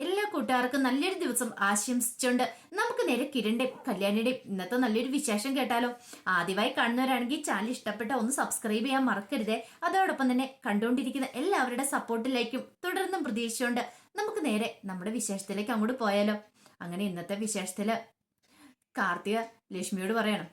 എല്ലാ കൂട്ടുകാർക്കും നല്ലൊരു ദിവസം ആശംസിച്ചുകൊണ്ട് നമുക്ക് നേരെ കിരണിന്റെയും കല്യാണിയുടെയും ഇന്നത്തെ നല്ലൊരു വിശേഷം കേട്ടാലോ. ആദ്യമായി കാണുന്നവരാണെങ്കിൽ ചാനൽ ഇഷ്ടപ്പെട്ട ഒന്ന് സബ്സ്ക്രൈബ് ചെയ്യാൻ മറക്കരുതേ. അതോടൊപ്പം തന്നെ കണ്ടുകൊണ്ടിരിക്കുന്ന എല്ലാവരുടെ സപ്പോർട്ടിലേക്കും തുടർന്നും പ്രതീക്ഷിച്ചുകൊണ്ട് നമുക്ക് നേരെ നമ്മുടെ വിശേഷത്തിലേക്ക് അങ്ങോട്ട് പോയാലോ. അങ്ങനെ ഇന്നത്തെ വിശേഷത്തിൽ കാർത്തിക ലക്ഷ്മിയോട് പറയണം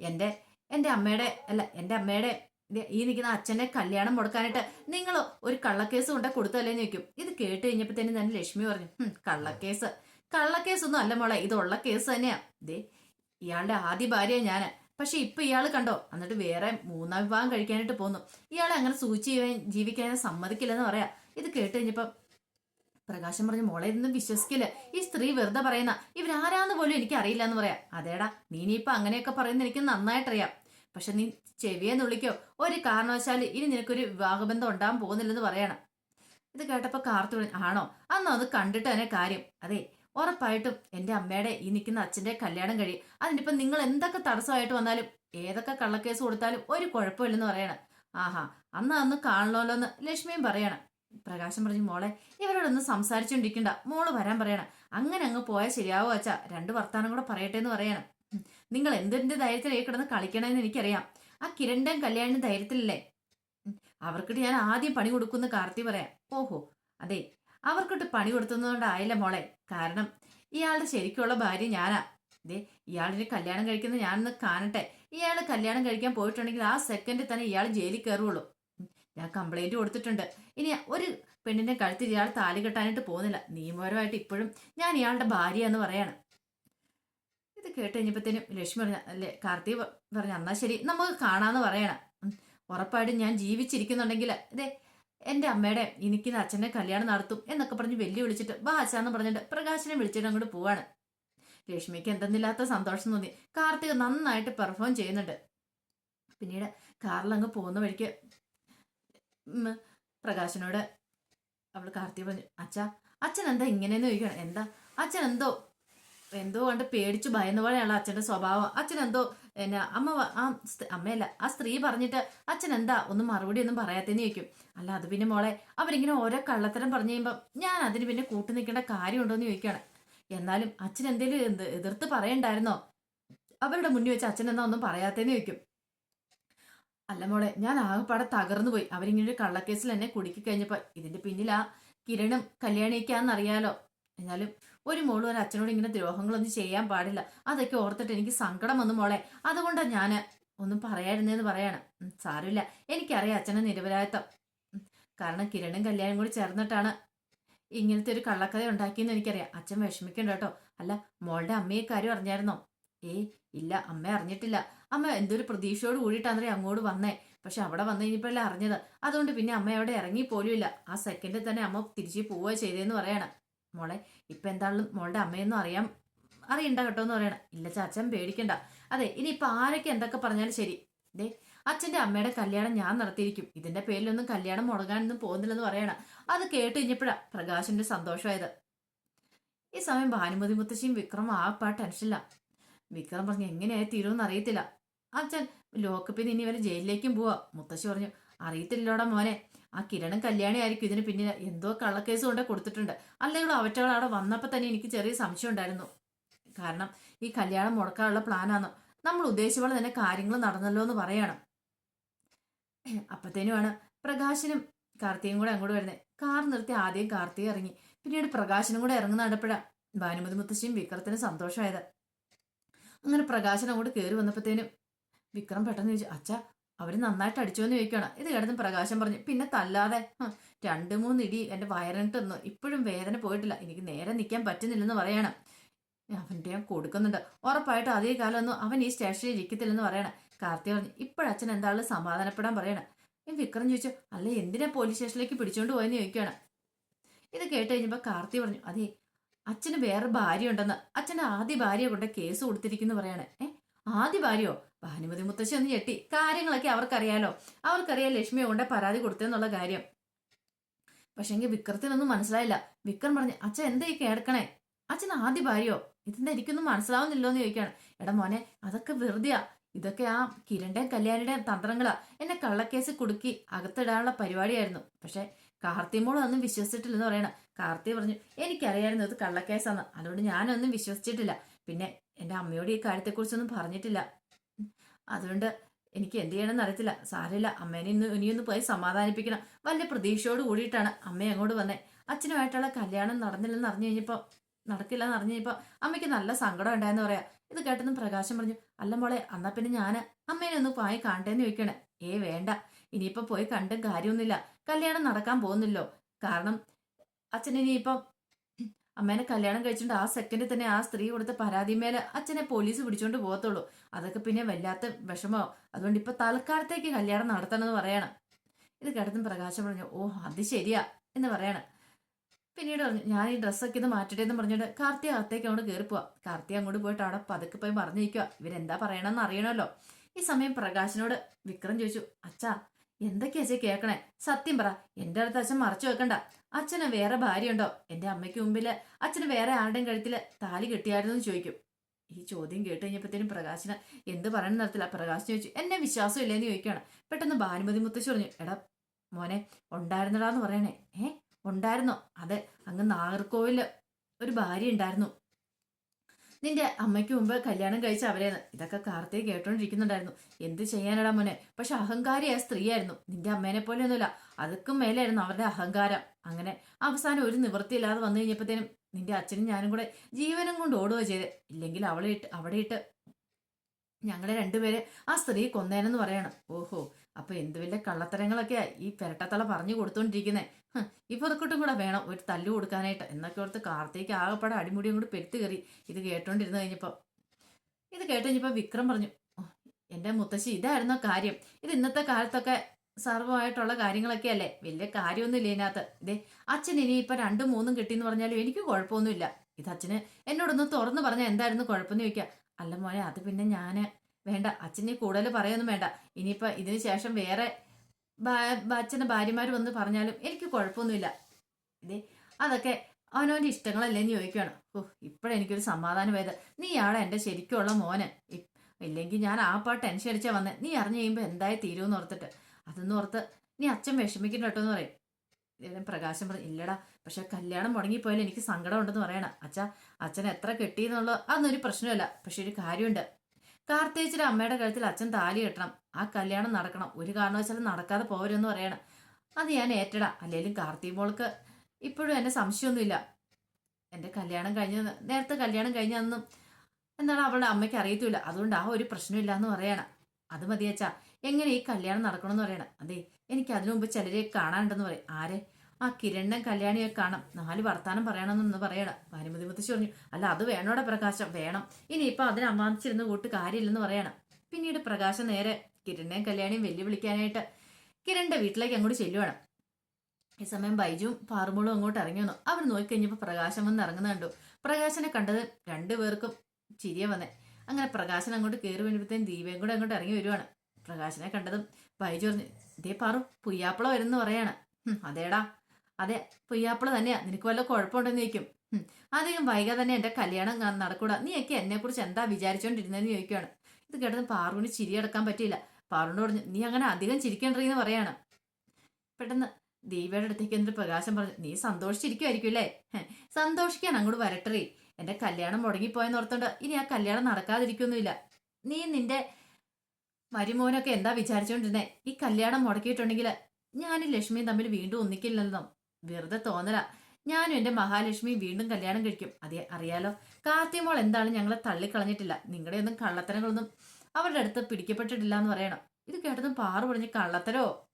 എന്റെ എന്റെ അമ്മയുടെ അല്ല എന്റെ അമ്മയുടെ ഈ നിൽക്കുന്ന അച്ഛനെ കല്യാണം മുടക്കാനായിട്ട് നിങ്ങൾ ഒരു കള്ളക്കേസ് കൊണ്ട കൊടുത്തല്ലേന്ന് ചോദിക്കും. ഇത് കേട്ട് കഴിഞ്ഞപ്പോൾ തന്നെ തന്നെ ലക്ഷ്മി പറഞ്ഞു കള്ളക്കേസ് കള്ളക്കേസ്. ഒന്നും അല്ല മോളെ ഇതുള്ള കേസ് തന്നെയാ. ദേ ഇയാളുടെ ആദ്യ ഭാര്യ ഞാൻ. പക്ഷെ ഇപ്പൊ ഇയാൾ കണ്ടോ എന്നിട്ട് വേറെ മൂന്നാം വിവാഹം കഴിക്കാനായിട്ട് പോന്നു. ഇയാളെ അങ്ങനെ സൂചി ജീവിക്കാൻ സമ്മതിക്കില്ലെന്ന് പറയാ. ഇത് കേട്ട് കഴിഞ്ഞപ്പം പ്രകാശം പറഞ്ഞു മോളെ ഇതൊന്നും വിശ്വസിക്കില്ല. ഈ സ്ത്രീ വെറുതെ പറയുന്ന ഇവരാരാന്ന് പോലും എനിക്ക് അറിയില്ല എന്ന് പറയാം. അതേടാ നീ അങ്ങനെയൊക്കെ പറയുന്ന എനിക്ക് നന്നായിട്ടറിയാം. പക്ഷെ നീ ചെവിയെ നുള്ളിക്കോ? ഒരു കാരണവശാൽ ഇനി നിനക്കൊരു വിവാഹബന്ധം ഉണ്ടാകാൻ പോകുന്നില്ലെന്ന് പറയണം. ഇത് കേട്ടപ്പോൾ കാർത്തു ആണോ? അന്നോ അത് കണ്ടിട്ട് തന്നെ കാര്യം. അതെ ഉറപ്പായിട്ടും. എന്റെ അമ്മയുടെ ഈ നിൽക്കുന്ന അച്ഛന്റെ കല്യാണം കഴിയും. അതിനിപ്പം നിങ്ങൾ എന്തൊക്കെ തടസ്സമായിട്ട് വന്നാലും ഏതൊക്കെ കള്ളക്കേസ് കൊടുത്താലും ഒരു കുഴപ്പമില്ലെന്ന് പറയണം. ആഹാ അന്ന് അന്ന് കാണണമല്ലോ എന്ന് ലക്ഷ്മിയും പറയണം. പ്രകാശം പറഞ്ഞു മോളെ ഇവരോടൊന്ന് സംസാരിച്ചുകൊണ്ടിരിക്കണ്ട മോൾ വരാൻ പറയണം. അങ്ങനെ അങ്ങ് പോയാൽ ശരിയാവോ അച്ഛാ? രണ്ട് വർത്താനം കൂടെ പറയട്ടെ എന്ന് പറയണം. നിങ്ങൾ എന്തിന്റെ ധൈര്യത്തിലേ കിടന്ന് കളിക്കണമെന്ന് എനിക്കറിയാം. ആ കിരണ്ടൻ കല്യാണിന് ധൈര്യത്തിലല്ലേ. അവർക്കിട്ട് ഞാൻ ആദ്യം പണി കൊടുക്കുന്ന കാർത്തി പറയാം. ഓഹോ അതെ. അവർക്കിട്ട് പണി കൊടുത്തുന്നതുകൊണ്ടായില്ല മോളെ. കാരണം ഇയാളുടെ ശരിക്കുള്ള ഭാര്യ ഞാനാ. ദേ ഇയാളിന് കല്യാണം കഴിക്കുന്ന ഞാനൊന്ന് കാണട്ടെ. ഇയാൾ കല്യാണം കഴിക്കാൻ പോയിട്ടുണ്ടെങ്കിൽ ആ സെക്കൻഡിൽ തന്നെ ഇയാൾ ജയിലിൽ കയറുള്ളൂ. ഞാൻ കംപ്ലൈന്റ് കൊടുത്തിട്ടുണ്ട്. ഇനി ഒരു പെണ്ണിനെ കഴുത്തിൽ ഇയാൾ താലി കെട്ടാനായിട്ട് പോകുന്നില്ല. നിയമപരമായിട്ട് ഇപ്പോഴും ഞാൻ ഇയാളുടെ ഭാര്യ എന്ന് പറയാണ്. ഇത് കേട്ട് കഴിഞ്ഞപ്പോഴത്തേനും ലക്ഷ്മി പറഞ്ഞ അല്ലേ കാർത്തി പറഞ്ഞു എന്നാ ശരി നമുക്ക് കാണാന്ന് പറയണം. ഉറപ്പായിട്ടും ഞാൻ ജീവിച്ചിരിക്കുന്നുണ്ടെങ്കിൽ ഇതേ എന്റെ അമ്മയുടെ എനിക്ക് അച്ഛനെ കല്യാണം നടത്തും എന്നൊക്കെ പറഞ്ഞ് വെല്ലു വിളിച്ചിട്ട് വാ അച്ഛാന്ന് പറഞ്ഞിട്ട് പ്രകാശനെ വിളിച്ചിട്ട് അങ്ങോട്ട് പോവാണ്. ലക്ഷ്മിക്ക് എന്തെന്നില്ലാത്ത സന്തോഷം തോന്നി. കാർത്തിക് നന്നായിട്ട് പെർഫോം ചെയ്യുന്നുണ്ട്. പിന്നീട് കാറിൽ അങ്ങ് പോകുന്ന വഴിക്ക് പ്രകാശനോട് അവൾ കാർത്തിക പറഞ്ഞു അച്ഛാ അച്ഛൻ എന്താ ഇങ്ങനെയെന്ന് ചോദിക്കണം എന്താ? അച്ഛൻ എന്തോ എന്തോ കണ്ട് പേടിച്ചു ഭയന്ന പോലെയാണ് അച്ഛന്റെ സ്വഭാവം? അച്ഛൻ എന്തോ എന്നാ അമ്മ ആ അമ്മയല്ല ആ സ്ത്രീ പറഞ്ഞിട്ട് അച്ഛൻ എന്താ ഒന്നും മറുപടി ഒന്നും പറയാത്തേന്ന് ചോദിക്കും. അല്ല അത് പിന്നെ മോളെ അവരിങ്ങനെ ഓരോ കള്ളത്തരം പറഞ്ഞു കഴിയുമ്പോൾ ഞാൻ അതിന് പിന്നെ കൂട്ടു നിൽക്കേണ്ട കാര്യമുണ്ടോ എന്ന് ചോദിക്കുകയാണ്. എന്നാലും അച്ഛൻ എന്തേലും എന്ത് എതിർത്ത് പറയണ്ടായിരുന്നോ? അവരുടെ മുന്നിൽ വെച്ച് അച്ഛൻ എന്നാ ഒന്നും പറയാത്തേന്ന് ചോദിക്കും. അല്ല മോളെ ഞാൻ ആകെപ്പാടെ തകർന്നു പോയി. അവരിങ്ങനെ ഒരു കള്ളക്കേസിൽ എന്നെ കുടുക്കി കഴിഞ്ഞപ്പോൾ ഇതിന്റെ പിന്നിൽ ആ കിരണും കല്യാണിക്കാന്നറിയാലോ എന്നാലും ഒരു മോളും ഒരു അച്ഛനോട് ഇങ്ങനെ ദ്രോഹങ്ങളൊന്നും ചെയ്യാൻ പാടില്ല. അതൊക്കെ ഓർത്തിട്ട് എനിക്ക് സങ്കടം വന്നു മോളെ. അതുകൊണ്ടാണ് ഞാൻ ഒന്നും പറയായിരുന്നേന്ന് പറയാണ്. സാരമില്ല. എനിക്കറിയാം അച്ഛനെ നിരപരാധിത്വം. കാരണം കിരണും കല്യാണം കൂടി ചേർന്നിട്ടാണ് ഇങ്ങനത്തെ ഒരു കള്ളക്കഥ ഉണ്ടാക്കിയെന്ന് എനിക്കറിയാം. അച്ഛൻ വിഷമിക്കണ്ട കേട്ടോ. അല്ല മോളുടെ അമ്മയെ കാര്യം അറിഞ്ഞായിരുന്നോ? ഏയ് ഇല്ല അമ്മ അറിഞ്ഞിട്ടില്ല. അമ്മ എന്തൊരു പ്രതീക്ഷയോട് കൂടിയിട്ടാന്നറിയാം അങ്ങോട്ട് വന്നേ. പക്ഷെ അവിടെ വന്നു കഴിഞ്ഞപ്പോഴല്ലേ അറിഞ്ഞത്. അതുകൊണ്ട് പിന്നെ അമ്മ അവിടെ ഇറങ്ങി പോലും ഇല്ല ആ സെക്കൻഡിൽ തന്നെ അമ്മ തിരിച്ചു പോവുക ചെയ്തേന്ന് പറയണം. മോളെ ഇപ്പം എന്താണെങ്കിലും മോളുടെ അമ്മയൊന്നും അറിയാം അറിയണ്ട കേട്ടോ എന്ന് പറയണം. ഇല്ല ചാച്ചൻ പേടിക്കണ്ട. അതെ ഇനി ഇപ്പം ആരൊക്കെ എന്തൊക്കെ പറഞ്ഞാലും ശരി. ദേ അച്ഛന്റെ അമ്മയുടെ കല്യാണം ഞാൻ നടത്തിയിരിക്കും. ഇതിന്റെ പേരിലൊന്നും കല്യാണം മുടങ്ങാനൊന്നും പോകുന്നില്ലെന്ന് പറയണം. അത് കേട്ട് കഴിഞ്ഞപ്പോഴാണ് പ്രകാശിന്റെ സന്തോഷമായത്. ഈ സമയം ഭാനുമതി മുത്തശ്ശിയും വിക്രം ആ പാ ടെൻഷനില്ല വിക്രം പറഞ്ഞു എങ്ങനെയായി തീരുമെന്ന് അറിയത്തില്ല. അച്ഛൻ ലോക്കപ്പിൽ നിന്ന് ഇനി വരെ ജയിലിലേക്കും പോവാ. മുത്തശ്ശി പറഞ്ഞു അറിയത്തില്ലോടാ മോനെ. ആ കിരണും കല്യാണി ആയിരിക്കും ഇതിന് പിന്നിൽ എന്തോ കള്ളക്കേസ് കൊണ്ട് കൊടുത്തിട്ടുണ്ട്. അല്ലെങ്കിൽ അവറ്റകൾ അവിടെ വന്നപ്പോൾ തന്നെ എനിക്ക് ചെറിയ സംശയം ഉണ്ടായിരുന്നു. കാരണം ഈ കല്യാണം മുടക്കാനുള്ള പ്ലാനാണ് നമ്മൾ ഉദ്ദേശിച്ച പോലെ തന്നെ കാര്യങ്ങൾ നടന്നല്ലോ എന്ന് പറയണം. അപ്പത്തേനുമാണ് പ്രകാശനും കാർത്തിയും കൂടെ അങ്ങോട്ട് വരുന്നത് കാർ നിർത്തി ആദ്യം കാർത്തിക ഇറങ്ങി. പിന്നീട് പ്രകാശനും കൂടെ ഇറങ്ങുന്ന കണ്ടപ്പോഴാ ഭാനുമതി മുത്തശ്ശിയും വിക്രത്തിന് സന്തോഷമായത്. അങ്ങനെ പ്രകാശൻ അങ്ങോട്ട് കയറി വന്നപ്പോഴത്തേനും വിക്രം പെട്ടെന്ന് ചോദിച്ചു അച്ഛ അവർ നന്നായിട്ട് അടിച്ചു എന്ന് ചോദിക്കണം ഇത് കിടന്ന് പ്രകാശം പറഞ്ഞു പിന്നെ തല്ലാതെ? രണ്ടു മൂന്ന് ഇടി എന്റെ വയറിനിട്ട് തന്നു. ഇപ്പോഴും വേദന പോയിട്ടില്ല. എനിക്ക് നേരെ നിൽക്കാൻ പറ്റുന്നില്ലെന്ന് പറയണം. അവന്റെ ഞാൻ കൊടുക്കുന്നുണ്ട്. ഉറപ്പായിട്ട് അതേ കാലമൊന്നും അവൻ ഈ സ്റ്റേഷനിൽ ഇരിക്കത്തില്ലെന്ന് പറയണം. കാർത്തി പറഞ്ഞു ഇപ്പോഴച്ഛൻ എന്താളും സമാധാനപ്പെടാൻ പറയണം. വിക്രം ചോദിച്ചു അല്ല എന്തിനാ പോലീസ് സ്റ്റേഷനിലേക്ക് പിടിച്ചോണ്ട് പോയെന്ന് ചോദിക്കുകയാണ് ഇത് കേട്ട് കഴിഞ്ഞപ്പോ കാർത്തി പറഞ്ഞു അതെ അച്ഛന് വേറെ ഭാര്യ ഉണ്ടെന്ന് അച്ഛന്റെ ആദ്യ ഭാര്യ കൊണ്ട് കേസ് കൊടുത്തിരിക്കുന്നു പറയാണ്. ഏ ആദ്യ ഭാര്യയോ? ഭാനുമതി മുത്തശ്ശി ഒന്ന് ഞെട്ടി. കാര്യങ്ങളൊക്കെ അവർക്കറിയാലോ. അവർക്കറിയാം ലക്ഷ്മിയെ കൊണ്ട് പരാതി കൊടുത്തെന്നുള്ള കാര്യം. പക്ഷെങ്കിൽ വിക്രത്തിനൊന്നും മനസ്സിലായില്ല. വിക്രം പറഞ്ഞു അച്ഛൻ എന്താ ഈ കേൾക്കണേ അച്ഛൻ ആദ്യ ഭാര്യയോ? ഇതിന്റെ എനിക്കൊന്നും മനസ്സിലാവുന്നില്ലോ എന്ന് ചോദിക്കാണ്. എടാ മോനെ അതൊക്കെ വെറുതെയാ. ഇതൊക്കെ ആ കിരണിന്റെയും കല്യാണിയുടെയും തന്ത്രങ്ങളാ. എന്നെ കള്ളക്കേസ് കുടുക്കി അകത്തിടാനുള്ള പരിപാടിയായിരുന്നു. പക്ഷെ കാർത്തിമോളും ഒന്നും വിശ്വസിച്ചിട്ടില്ലെന്ന് പറയണം. കാർത്തി പറഞ്ഞു എനിക്കറിയായിരുന്നു ഇത് കള്ളക്കേസാന്ന്. അതുകൊണ്ട് ഞാനൊന്നും വിശ്വസിച്ചിട്ടില്ല. പിന്നെ എന്റെ അമ്മയോട് ഈ കാര്യത്തെക്കുറിച്ചൊന്നും പറഞ്ഞിട്ടില്ല. അതുകൊണ്ട് എനിക്ക് എന്ത് ചെയ്യണമെന്ന് അറിയത്തില്ല. സാരമില്ല. അമ്മേനെ ഇന്ന് ഇനിയൊന്ന് പോയി സമാധാനിപ്പിക്കണം. വലിയ പ്രതീക്ഷയോട് കൂടിയിട്ടാണ് അമ്മ അങ്ങോട്ട് വന്നേ. അച്ഛനുമായിട്ടുള്ള കല്യാണം നടന്നില്ലെന്ന് അറിഞ്ഞു കഴിഞ്ഞപ്പോൾ നടക്കില്ലെന്ന് അറിഞ്ഞു കഴിഞ്ഞപ്പോൾ അമ്മയ്ക്ക് നല്ല സങ്കടം ഉണ്ടായെന്ന് പറയാം. ഇത് കേട്ടെന്ന് പ്രകാശം പറഞ്ഞു അല്ല മോളെ അന്നാ പിന്നെ ഞാൻ അമ്മേനെ ഒന്ന് പോയി കാണട്ടേന്ന് ചോദിക്കണേ. ഏ വേണ്ട. ഇനിയിപ്പോൾ പോയി കണ്ടും കാര്യമൊന്നുമില്ല. കല്യാണം നടക്കാൻ പോകുന്നില്ലോ കാരണം അച്ഛൻ ഇനിയിപ്പം അമ്മേനെ കല്യാണം കഴിച്ചിട്ട് ആ സെക്കൻഡിൽ തന്നെ ആ സ്ത്രീ കൊടുത്ത പരാതിമേലെ അച്ഛനെ പോലീസ് പിടിച്ചോണ്ട് പോകത്തുള്ളൂ. അതൊക്കെ പിന്നെ വല്ലാത്ത വിഷമോ അതുകൊണ്ട് ഇപ്പൊ തൽക്കാലത്തേക്ക് കല്യാണം നടത്തണമെന്ന് പറയണം. ഇത് കേട്ടതും പ്രകാശം പറഞ്ഞു ഓ അത് ശരിയാ എന്ന് പറയണം. പിന്നീട് പറഞ്ഞു ഞാൻ ഈ ഡ്രസ്സൊക്കെ ഇത് മാറ്റട്ടെ എന്ന് പറഞ്ഞിട്ട് കാർത്തിക അകത്തേക്ക് അങ്ങോട്ട് കയറി പോവാ കാർത്തി അങ്ങോട്ട് പോയിട്ട് അവിടെ പതുക്കെ പോയി പറഞ്ഞിരിക്കുക ഇവരെന്താ പറയണമെന്ന് അറിയണമല്ലോ. ഈ സമയം പ്രകാശിനോട് വിക്രം ചോദിച്ചു അച്ഛാ എന്തൊക്കെയാ അച്ഛൻ കേൾക്കണേ സത്യം പറ എന്റെ അടുത്ത് അച്ഛൻ മറച്ചു വെക്കണ്ട. അച്ഛന് വേറെ ഭാര്യയുണ്ടോ? എന്റെ അമ്മയ്ക്ക് മുമ്പിൽ അച്ഛന് വേറെ ആരുടെയും കഴുത്തിൽ താലി കെട്ടിയായിരുന്നു എന്ന് ചോദിക്കും. ഈ ചോദ്യം കേട്ട് കഴിഞ്ഞപ്പോഴത്തേനും പ്രകാശിന് എന്ത് പറയണം നടത്തില്ല പ്രകാശ് ചോദിച്ചു എന്നെ വിശ്വാസം ഇല്ലേന്ന് ചോദിക്കുകയാണ്. പെട്ടെന്ന് ഭാനുമതി മുത്തശ്ശി പറഞ്ഞു എടാ മോനെ ഉണ്ടായിരുന്നടാന്ന് പറയണേ. ഏ ഉണ്ടായിരുന്നോ? അതെ അങ്ങ് നാഗർകോവിൽ ഒരു ഭാര്യ ഉണ്ടായിരുന്നു. നിന്റെ അമ്മയ്ക്ക് മുമ്പ് കല്യാണം കഴിച്ച അവരെയാണ് ഇതൊക്കെ കാർത്തിക് കേട്ടോണ്ടിരിക്കുന്നുണ്ടായിരുന്നു. എന്ത് ചെയ്യാനടാ മോനെ? പക്ഷെ അഹങ്കാരിയായ സ്ത്രീയായിരുന്നു. നിന്റെ അമ്മേനെ പോലെയൊന്നുമില്ല. അതൊക്കെ മേലായിരുന്നു അവരുടെ അഹങ്കാരം. അങ്ങനെ അവസാനം ഒരു നിവൃത്തിയില്ലാതെ വന്നു കഴിഞ്ഞപ്പോഴത്തേനും നിന്റെ അച്ഛനും ഞാനും കൂടെ ജീവനും കൊണ്ട് ഓടുക ചെയ്ത്. ഇല്ലെങ്കിൽ അവളെ ഇട്ട് അവിടെ ഇട്ട് ഞങ്ങളെ രണ്ടുപേരെ ആ സ്ത്രീ കൊന്നേനെന്ന് പറയണം. ഓഹോ അപ്പൊ എന്ത് വലിയ കള്ളത്തരങ്ങളൊക്കെയാ ഈ പെരട്ടത്തള പറഞ്ഞു കൊടുത്തോണ്ടിരിക്കുന്നേ. ഇപ്പൊ അതൊക്കെട്ടും കൂടെ വേണം ഒരു തല്ലു കൊടുക്കാനായിട്ട്. എന്നൊക്കെ ഓർത്ത് കാർത്തേക്ക് ആകെപ്പാടെ അടിമുടി കൂടി പെരുത്ത് കയറി. ഇത് കേട്ടോണ്ടിരുന്ന് കഴിഞ്ഞപ്പോ ഇത് കേട്ട് വിക്രം പറഞ്ഞു എന്റെ മുത്തശ്ശി ഇതായിരുന്നോ കാര്യം. ഇത് ഇന്നത്തെ കാലത്തൊക്കെ സർവമായിട്ടുള്ള കാര്യങ്ങളൊക്കെ അല്ലേ? വലിയ കാര്യമൊന്നുമില്ല ഇതിനകത്ത്? ഇതേ അച്ഛൻ ഇനി ഇപ്പൊ രണ്ടും മൂന്നും കിട്ടിയെന്ന് പറഞ്ഞാലും എനിക്ക് കുഴപ്പമൊന്നുമില്ല. ഇത് അച്ഛന് എന്നോടൊന്ന് തുറന്നു പറഞ്ഞാൽ എന്തായിരുന്നു കുഴപ്പമെന്ന് ചോദിക്കാം അല്ല മോനെ അത് പിന്നെ ഞാൻ വേണ്ട. അച്ഛനെ കൂടുതൽ പറയൊന്നും വേണ്ട. ഇനിയിപ്പൊ ഇതിന് ശേഷം വേറെ ഭാ- ഭാര്യമാർ വന്ന് പറഞ്ഞാലും എനിക്ക് കുഴപ്പമൊന്നുമില്ല. ഇതേ അതൊക്കെ അവനവന്റെ ഇഷ്ടങ്ങളല്ലേ എന്ന് ചോദിക്കുകയാണ് ഓ ഇപ്പോഴെനിക്കൊരു സമാധാനമായത് നീ ആളെ എന്റെ ശരിക്കുള്ള മോനെ. ഇല്ലെങ്കിൽ ഞാൻ ആ പാട്ട് ടെൻഷൻ അടിച്ചാൽ വന്നേ. നീ അറിഞ്ഞു കഴിയുമ്പോൾ എന്തായി തീരുമെന്ന് ഓർത്തിട്ട്. അതൊന്നും ഓർത്ത് നീ അച്ഛൻ വിഷമിക്കണ്ട കേട്ടോ എന്ന് പറയും. ഇതിന് പ്രകാശം പറഞ്ഞു ഇല്ലടാ പക്ഷെ കല്യാണം മുടങ്ങിപ്പോയാലും എനിക്ക് സങ്കടമുണ്ടെന്ന് പറയണം. അച്ഛാ അച്ഛൻ എത്ര കെട്ടിയെന്നുള്ള അതൊന്നും ഒരു പ്രശ്നമല്ല പക്ഷെ ഒരു കാര്യമുണ്ട്. കാർത്തേച്ചിയുടെ അമ്മയുടെ കഴുത്തിൽ അച്ഛൻ താലി കെട്ടണം. ആ കല്യാണം നടക്കണം. ഒരു കാരണവശാലും നടക്കാതെ പോരുമെന്ന് പറയണം. അത് ഞാൻ ഏറ്റടാ. അല്ലെങ്കിലും കാർത്തി മോൾക്ക് ഇപ്പോഴും എന്നെ സംശയമൊന്നുമില്ല. എന്റെ കല്യാണം കഴിഞ്ഞ നേരത്തെ കല്യാണം കഴിഞ്ഞതെന്നും എന്നാണ് അവളുടെ അമ്മയ്ക്ക് അറിയത്തില്ല അതുകൊണ്ട് ആ ഒരു പ്രശ്നമില്ല എന്ന് പറയണം. അത് മതിയച്ചാ. എങ്ങനെ ഈ കല്യാണം നടക്കണമെന്ന് പറയണം. അതെ എനിക്ക് അതിനു മുമ്പ് ചിലരെ കാണാനുണ്ടെന്ന് പറയും. ആരെ? ആ കിരണ്ണൻ കല്യാണിയെ കാണാം. നാല് വർത്താനം പറയണമെന്നൊന്ന് പറയണം. ഭാര്യമതി മുത്തശ്ശി പറഞ്ഞു അല്ല അത് വേണോടെ പ്രകാശം വേണം. ഇനിയിപ്പൊ അതിന് അമ്മാനിച്ചിരുന്ന് കൂട്ട് കാര്യമില്ലെന്ന് പറയണം. പിന്നീട് പ്രകാശം നേരെ കിരണ്ണയും കല്യാണിയും വെല്ലുവിളിക്കാനായിട്ട് കിരണിന്റെ വീട്ടിലേക്ക് അങ്ങോട്ട് ചെല്ലുവാണ്. ഈ സമയം ബൈജുവും പാറുമോളും അങ്ങോട്ട് ഇറങ്ങി വന്നു. അവർ നോക്കിക്കഴിഞ്ഞപ്പോൾ പ്രകാശം വന്ന് ഇറങ്ങുന്ന കണ്ടു. പ്രകാശനെ കണ്ടത് രണ്ടുപേർക്കും ചിരിയ വന്നേ. അങ്ങനെ പ്രകാശൻ അങ്ങോട്ട് കയറി വരുമ്പോഴത്തേക്കും ദീപയും കൂടെ അങ്ങോട്ട് ഇറങ്ങി വരുവാണ്. പ്രകാശനെ കണ്ടതും ബൈജു പറഞ്ഞു ഇതേ പാറു പുയ്യാപ്പള വരുന്നു പറയാണ്. അതേടാ. അതെ പുയ്യാപ്പിള തന്നെയാ. നിനക്ക് വല്ല കുഴപ്പമുണ്ടെന്ന് ചോദിക്കും. "ഹും, അധികം വൈകാതെ തന്നെ എന്റെ കല്യാണം നടക്കൂടാ. നീയൊക്കെ എന്നെ കുറിച്ച് എന്താ വിചാരിച്ചോണ്ടിരുന്നതെന്ന് ചോദിക്കുകയാണ് ഇത് കേട്ടത് പാറുവിന് ചിരിയടക്കാൻ പറ്റിയില്ല. പാറുവിനോട് പറഞ്ഞു നീ അങ്ങനെ അധികം ചിരിക്കണ്ടെന്ന് പറയാണ്. പെട്ടെന്ന് ദീപയുടെ അടുത്തേക്ക് എന്നിട്ട് പ്രകാശം പറഞ്ഞു നീ സന്തോഷിച്ചിരിക്കുമായിരിക്കും അല്ലേ? സന്തോഷിക്കാൻ അങ്ങോട്ട് വരട്ടറി എന്റെ കല്യാണം മുടങ്ങിപ്പോയെന്ന് ഓർത്തോണ്ട് ഇനി ആ കല്യാണം നടക്കാതിരിക്കൊന്നുമില്ല. നീ നിന്റെ മരുമോനൊക്കെ എന്താ വിചാരിച്ചോണ്ടിരുന്നേ? ഈ കല്യാണം മുടക്കിയിട്ടുണ്ടെങ്കിൽ ഞാനും ലക്ഷ്മിയും തമ്മിൽ വീണ്ടും ഒന്നിക്കില്ലെന്നോ? വെറുതെ തോന്നല. ഞാനും എന്റെ മഹാലക്ഷ്മിയും വീണ്ടും കല്യാണം കഴിക്കും. അതെ അറിയാലോ? കാർത്തിമോൾ എന്താണ് ഞങ്ങളെ തള്ളിക്കളഞ്ഞിട്ടില്ല. നിങ്ങളുടെ ഒന്നും കള്ളത്തരങ്ങളൊന്നും അവരുടെ അടുത്ത് പിടിക്കപ്പെട്ടിട്ടില്ല എന്ന് പറയണം. ഇത് കേട്ടതും പാറു പറഞ്ഞ് കള്ളത്തരോ?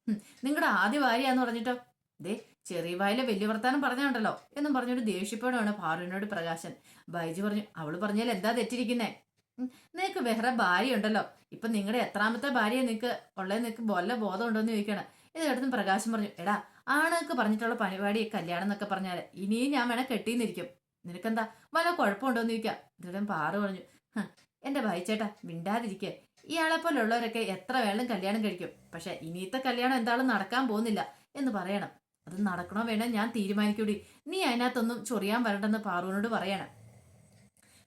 നിങ്ങളുടെ ആദ്യ ഭാര്യയാന്ന് പറഞ്ഞിട്ടോ? ദേ ചെറിയ വായിലെ വലിയ വർത്താനം പറഞ്ഞുണ്ടല്ലോ? എന്നും പറഞ്ഞൊരു ദേഷ്യപ്പോഴാണ് പാറുവിനോട് പ്രകാശൻ. ബൈജു പറഞ്ഞു അവൾ പറഞ്ഞാൽ എന്താ തെറ്റിരിക്കുന്നേ? നിനക്ക് വേറെ ഭാര്യ ഉണ്ടല്ലോ ഇപ്പൊ നിങ്ങളുടെ എത്രാമത്തെ ഭാര്യ നിനക്ക്? ഉള്ളത് നിനക്ക് വല്ല ബോധം ഉണ്ടോ എന്ന് ചോദിക്കണം. ഇത് കേട്ടതും പ്രകാശം പറഞ്ഞു എടാ ആണുങ്ങൾക്ക് പറഞ്ഞിട്ടുള്ള പരിപാടി കല്യാണം എന്നൊക്കെ പറഞ്ഞാൽ ഇനിയും ഞാൻ വേണേ കെട്ടിന്നിരിക്കും. നിനക്കെന്താ വല്ല കുഴപ്പമുണ്ടോ എന്ന് ചോദിക്കാം. ഇതിടെ പാറു പറഞ്ഞു. "ഹ്, എന്റെ ഭായിച്ചേട്ടാ മിണ്ടാതിരിക്കെ. ഇയാളെ പോലുള്ളവരൊക്കെ എത്ര വേണം കല്യാണം കഴിക്കും. പക്ഷെ ഇനിയത്തെ കല്യാണം എന്താളും നടക്കാൻ പോകുന്നില്ല എന്ന് പറയണം. അത് നടക്കണോ വേണോ ഞാൻ തീരുമാനിക്കൂടി. നീ അതിനകത്തൊന്നും ചൊറിയാൻ വരണ്ടെന്ന് പാറുവിനോട് പറയണം.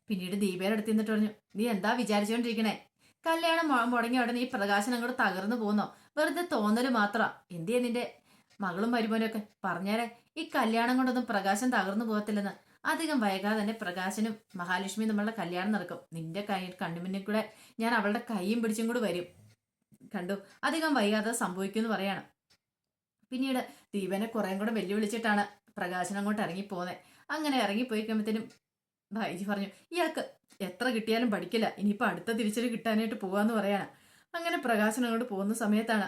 പിന്നീട് ദീപയുടെ അടുത്ത് നിന്നിട്ട് പറഞ്ഞു നീ എന്താ വിചാരിച്ചുകൊണ്ടിരിക്കണേ കല്യാണം മുടങ്ങിയ ഉടനെ ഈ പ്രകാശനം അങ്ങോട്ട് തകർന്നു പോകുന്നോ? വെറുതെ തോന്നൽ മാത്രം. എന്തിയാ നിന്റെ മകളും വരുമോനൊക്കെ പറഞ്ഞേരെ ഈ കല്യാണം കൊണ്ടൊന്നും പ്രകാശം തകർന്നു പോകത്തില്ലെന്ന്. അധികം വൈകാതെ തന്നെ പ്രകാശനും മഹാലക്ഷ്മിയും നമ്മളുടെ കല്യാണം നടക്കും. നിന്റെ കൈ കണ്ണുമുന്നിൽ കൂടെ ഞാൻ അവളുടെ കൈയും പിടിച്ചും കൂടി വരും. കണ്ടു? അധികം വൈകാതെ സംഭവിക്കുമെന്ന് പറയാണ്. പിന്നീട് ദീപനെ കുറേ കൂടെ വെല്ലുവിളിച്ചിട്ടാണ് പ്രകാശൻ അങ്ങോട്ട് ഇറങ്ങിപ്പോന്നെ അങ്ങനെ ഇറങ്ങിപ്പോയി കഴിയുമ്പോഴത്തേനും ഭായിജി പറഞ്ഞു ഇയാൾക്ക് എത്ര കിട്ടിയാലും പഠിക്കില്ല. ഇനിയിപ്പോൾ അടുത്ത തിരിച്ചടി കിട്ടാനായിട്ട് പോവാന്ന് പറയാണ്. അങ്ങനെ പ്രകാശൻ അങ്ങോട്ട് പോകുന്ന സമയത്താണ്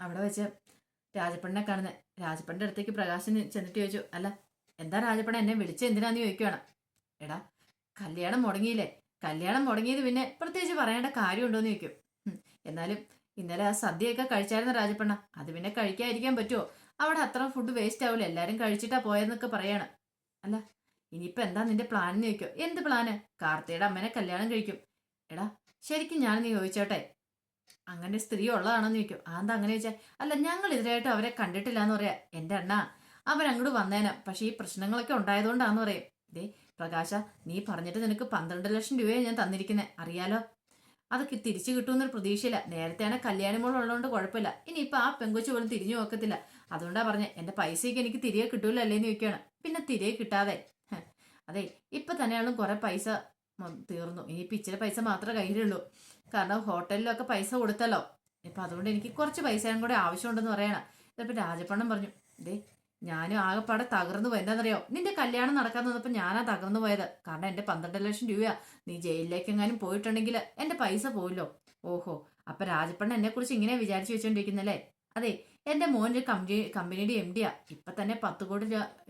അവിടെ വെച്ച് രാജപ്പണ്ണിനെ കാണുന്നത് രാജപ്പണ്ണിന്റെ അടുത്തേക്ക് പ്രകാശൻ ചെന്നിട്ട് ചോദിച്ചു അല്ല എന്താ രാജപ്പണ്ണ എന്നെ വിളിച്ച് എന്തിനാന്ന് ചോദിക്കുവാണ് എടാ കല്യാണം മുടങ്ങിയില്ലേ? കല്യാണം മുടങ്ങിയത് പിന്നെ പ്രത്യേകിച്ച് പറയേണ്ട കാര്യമുണ്ടോന്ന് ചോദിക്കും. എന്നാലും ഇന്നലെ ആ സദ്യയൊക്കെ കഴിച്ചായിരുന്നു രാജപ്പണ്ണ. അത് പിന്നെ കഴിക്കാതിരിക്കാൻ പറ്റുമോ അവിടെ അത്ര ഫുഡ് വേസ്റ്റ് ആവില്ല എല്ലാരും കഴിച്ചിട്ടാ പോയെന്നൊക്കെ പറയാണ്. അല്ല ഇനിയിപ്പോ എന്താ നിന്റെ പ്ലാൻ എന്ന് ചോദിക്കോ എന്ത് പ്ലാന് കാർത്തിയുടെ അമ്മനെ കല്യാണം കഴിക്കും. എടാ ശരിക്കും ഞാൻ നീ ചോദിച്ചോട്ടെ? അങ്ങനെ സ്ത്രീ ഉള്ളതാണെന്ന് ചോദിക്കും. അതെന്താ അങ്ങനെ ചോദിച്ചാൽ അല്ല ഞങ്ങൾ ഇതിനായിട്ട് അവരെ കണ്ടിട്ടില്ല എന്ന് പറയാ. എന്റെ അണ്ണ അങ്ങോട്ട് വന്നേനെ. പക്ഷെ ഈ പ്രശ്നങ്ങളൊക്കെ ഉണ്ടായതുകൊണ്ടാന്ന് പറയും. ദേ പ്രകാശ നീ പറഞ്ഞിട്ട് നിനക്ക് പന്ത്രണ്ട് ലക്ഷം രൂപയെ ഞാൻ തന്നിരിക്കുന്നത് അറിയാലോ? അതൊക്കെ തിരിച്ചു കിട്ടുമെന്നൊരു പ്രതീക്ഷയില്ല. നേരത്തെയാണ് കല്യാണിമോൾ ഉള്ളതുകൊണ്ട് കുഴപ്പമില്ല. ഇനിയിപ്പോൾ ആ പെങ്കൊച്ചു പോലും തിരിഞ്ഞു നോക്കത്തില്ല. അതുകൊണ്ടാണ് പറഞ്ഞത് എന്റെ പൈസയ്ക്ക് എനിക്ക് തിരികെ കിട്ടൂല അല്ലേന്ന് ചോദിക്കുകയാണ് പിന്നെ തിരികെ കിട്ടാതെ. അതെ ഇപ്പം തന്നെയാളും കുറേ പൈസ തീർന്നു. ഇനിയിപ്പോൾ ഇച്ചിരി പൈസ മാത്രമേ കയ്യിലുള്ളൂ. കാരണം ഹോട്ടലിലൊക്കെ പൈസ കൊടുത്തല്ലോ. ഇപ്പം അതുകൊണ്ട് എനിക്ക് കുറച്ച് പൈസയും കൂടെ ആവശ്യമുണ്ടെന്ന് പറയണം. ഇതിപ്പോ രാജപ്പണ്ണം പറഞ്ഞു ദേ ഞാനും ആകെപ്പാടെ തകർന്നു പോയി എന്താണെന്നറിയോ നിന്റെ കല്യാണം നടക്കാൻ നിന്നപ്പോ ഞാനാ തകർന്നു പോയത്. കാരണം എന്റെ പന്ത്രണ്ട് ലക്ഷം രൂപയാ. നീ ജയിലിലേക്ക് എങ്ങാനും പോയിട്ടുണ്ടെങ്കിൽ എന്റെ പൈസ പോയില്ലോ ഓഹോ അപ്പം രാജപ്പണ്ണ എന്നെക്കുറിച്ച് ഇങ്ങനെ വിചാരിച്ചു വെച്ചുകൊണ്ടിരിക്കുന്നല്ലേ അതെ എന്റെ മോന്റെ കമ്പനി കമ്പനിയുടെ എം ഡിയാ ഇപ്പം തന്നെ പത്ത് കോടി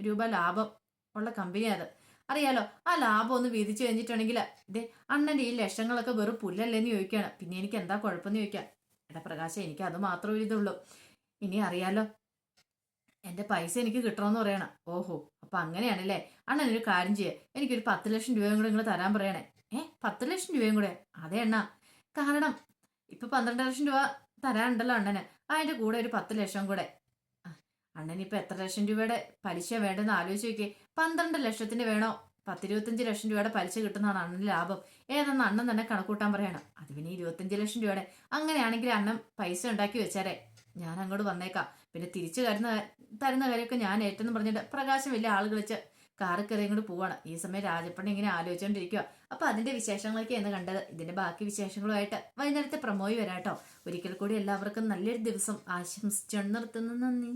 രൂപ ലാഭം ഉള്ള കമ്പനിയാ അത്. അറിയാലോ ആ ലാഭം ഒന്ന് വീതിച്ചു കഴിഞ്ഞിട്ടുണ്ടെങ്കിൽ ഇതേ അണ്ണന്റെ ഈ ലക്ഷങ്ങളൊക്കെ വെറും പുല്ലല്ലേന്ന് ചോദിക്കുകയാണ്. പിന്നെ എനിക്ക് എന്താ കുഴപ്പമെന്ന് ചോദിക്കാം. എടാ പ്രകാശം എനിക്ക് അത് മാത്രം ഇതുള്ളൂ. ഇനി അറിയാലോ എന്റെ പൈസ എനിക്ക് കിട്ടണമെന്ന് പറയണം. ഓഹോ അപ്പൊ അങ്ങനെയാണല്ലേ? അണ്ണൻ ഒരു കാര്യം ചെയ്യേ. എനിക്കൊരു പത്ത് ലക്ഷം രൂപയും കൂടെ നിങ്ങൾ തരാൻ പറയണേ. ഏ പത്ത് ലക്ഷം രൂപയും കൂടെ? അതെ അണ്ണ. കാരണം ഇപ്പൊ പന്ത്രണ്ട് ലക്ഷം രൂപ തരാനുണ്ടല്ലോ അണ്ണന്. അതിന്റെ കൂടെ ഒരു പത്ത് ലക്ഷം കൂടെ. അണ്ണൻ ഇപ്പൊ എത്ര ലക്ഷം രൂപയുടെ പലിശ വേണ്ടെന്ന് ആലോചിച്ച് നോക്കിയേ. പന്ത്രണ്ട് ലക്ഷത്തിന് വേണോ? പത്തിരുപത്തഞ്ച് ലക്ഷം രൂപയുടെ പലിശ കിട്ടുന്നതാണ് അണ്ണന് ലാഭം. ഏതെന്ന് അണ്ണൻ തന്നെ കണക്കൂട്ടാൻ പറയണം. അത് പിന്നെ ഇരുപത്തഞ്ച് ലക്ഷം രൂപയുടെ. അങ്ങനെയാണെങ്കിൽ അണ്ണൻ പൈസ ഉണ്ടാക്കി വെച്ചാരേ. ഞാൻ അങ്ങോട്ട് വന്നേക്കാം. പിന്നെ തിരിച്ചു തരുന്ന തരുന്ന കാര്യമൊക്കെ ഞാൻ ഏറ്റെന്ന് പറഞ്ഞിട്ട് പ്രകാശം വലിയ ആൾ കളിച്ച് കാറ് കയറി ഇങ്ങോട്ട് പോവാണ്. ഈ സമയം രാജപ്പണി ഇങ്ങനെ ആലോചിച്ചുകൊണ്ടിരിക്കുക അപ്പൊ അതിന്റെ വിശേഷങ്ങളൊക്കെയാണ് കണ്ടത്. ഇതിന്റെ ബാക്കി വിശേഷങ്ങളുമായിട്ട് വൈകുന്നേരത്തെ പ്രമോയി വരാട്ടോ. ഒരിക്കൽ കൂടി എല്ലാവർക്കും നല്ലൊരു ദിവസം ആശംസിച്ചു നിർത്തുന്നു. നന്ദി.